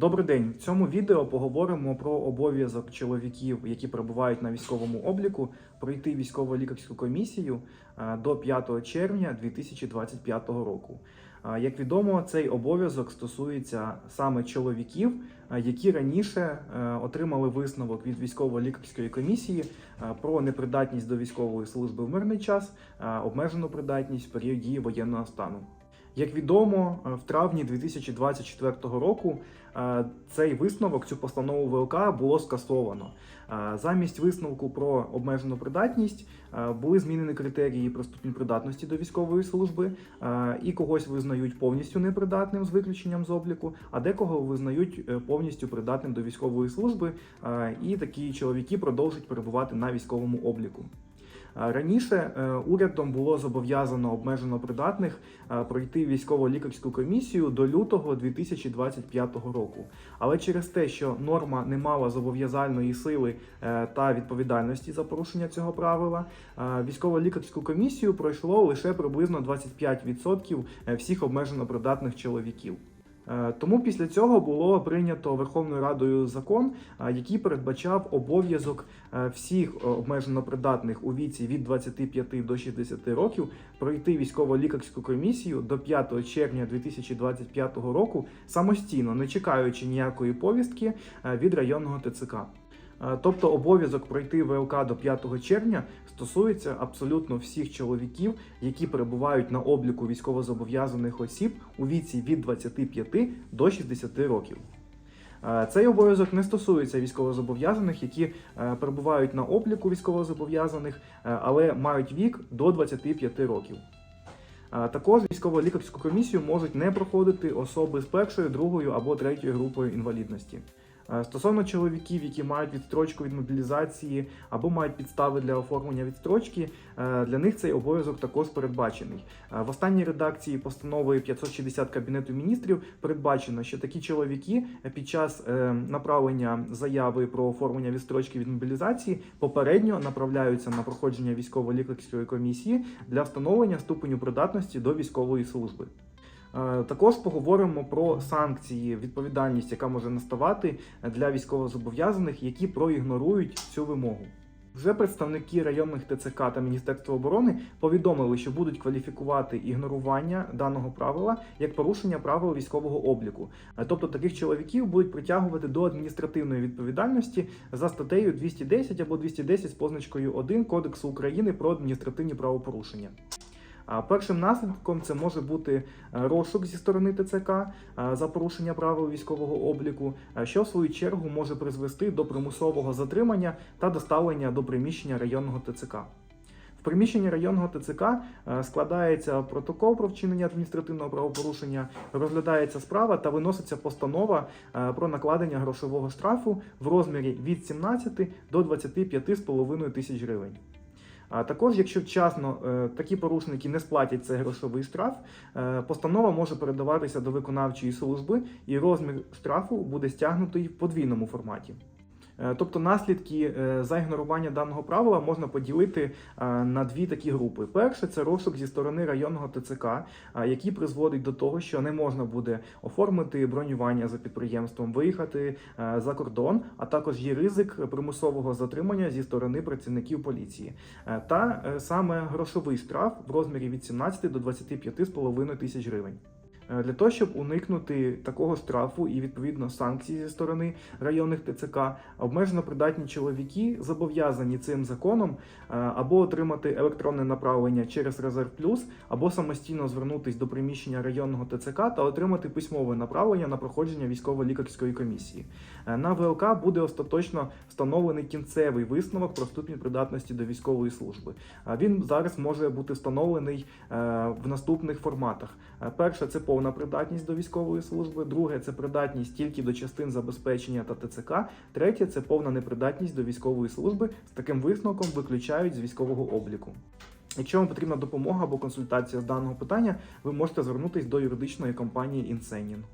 Добрий день. В цьому відео поговоримо про обов'язок чоловіків, які перебувають на військовому обліку, пройти військово-лікарську комісію е, до 5 червня 2025 року. Е, Як відомо, цей обов'язок стосується саме чоловіків, е, які раніше отримали висновок від військово-лікарської комісії про непридатність до військової служби в мирний час, обмежену придатність в період дії воєнного стану. Як відомо, е, в травні 2024 року е, цей висновок, цю постанову ВЛК було скасовано. Е, Замість висновку про обмежену придатність були змінені критерії про ступінь придатності до військової служби, і когось визнають повністю непридатним з виключенням з обліку, а декого визнають повністю придатним до військової служби, і такі чоловіки продовжують перебувати на військовому обліку. Раніше е, урядом було зобов'язано обмежено придатних е, пройти військово-лікарську комісію до лютого 2025 року. Але через те, що норма не мала зобов'язальної сили е, та відповідальності за порушення цього правила, військово-лікарську комісію пройшло лише приблизно 25% всіх обмежено придатних чоловіків. Е, Тому після цього було прийнято Верховною Радою закон, е, який передбачав обов'язок е, всіх обмежено придатних у віці від 25 до 60 років пройти військово-лікарську комісію до 5 червня 2025 року самостійно, не чекаючи ніякої повістки від районного ТЦК. Е, Тобто обов'язок пройти ВЛК до 5 червня стосується абсолютно всіх чоловіків, які перебувають на обліку військовозобов'язаних осіб у віці від 25 до 60 років. Е, Цей обов'язок не стосується військовозобов'язаних, які е, перебувають на обліку військовозобов'язаних, але мають вік до 25 років. Також військово-лікарську комісію можуть не проходити особи з першою, другою або третьою групою інвалідності. Е, Стосовно чоловіків, які мають відстрочку від мобілізації або мають підстави для оформлення відстрочки, е, для них цей обов'язок також передбачений. Е, В останній редакції постанови 560 Кабінету міністрів передбачено, що такі чоловіки під час направлення заяви про оформлення відстрочки від мобілізації попередньо направляються на проходження військово-лікарської комісії для встановлення ступеню придатності до військової служби. Е, Також поговоримо про санкції, відповідальність, яка може наставати для військовозобов'язаних, які проігнорують цю вимогу. Вже представники районних ТЦК та Міністерства оборони повідомили, що будуть кваліфікувати ігнорування даного правила як порушення правил військового обліку. Е, Тобто таких чоловіків будуть притягувати до адміністративної відповідальності за статтею 210 або 210 з позначкою 1 Кодексу України про адміністративні правопорушення. Першим наслідком це може бути е, розшук зі сторони ТЦК е, за порушення правил військового обліку, е, що в свою чергу може призвести до примусового затримання та доставлення до приміщення районного ТЦК. В приміщенні районного ТЦК складається протокол про вчинення адміністративного правопорушення, розглядається справа та виноситься постанова про накладення грошового штрафу в розмірі від 17 до 25,5 тисяч гривень. А також, якщо вчасно е, такі порушники не сплатять цей грошовий штраф, е, постанова може передаватися до виконавчої служби, і розмір штрафу буде стягнутий в подвійному форматі. Е, Тобто наслідки е, за ігнорування даного правила можна поділити е, на дві такі групи. Перше це розшук зі сторони районного ТЦК, який призводить до того, що не можна буде оформити бронювання за підприємством, виїхати за кордон, а також є ризик примусового затримання зі сторони працівників поліції. Та саме грошовий штраф в розмірі від 17 до 25,5 тисяч гривень. Е, Для того, щоб уникнути такого штрафу і відповідно санкцій зі сторони районних ТЦК, обмежено придатні чоловіки зобов'язані цим законом е, або отримати електронне направлення через Резерв Плюс, або самостійно звернутися до приміщення районного ТЦК та отримати письмове направлення на проходження військово-лікарської комісії. Е, На ВЛК буде остаточно встановлений кінцевий висновок про ступінь придатності до військової служби. Він зараз може бути встановлений в наступних форматах. Перше це повна придатність до військової служби, друге це придатність тільки до частин забезпечення та ТЦК, третє це повна непридатність до військової служби. З таким висновком виключають з військового обліку. Якщо вам потрібна допомога або консультація з даного питання, ви можете звернутися до юридичної компанії Інсенін.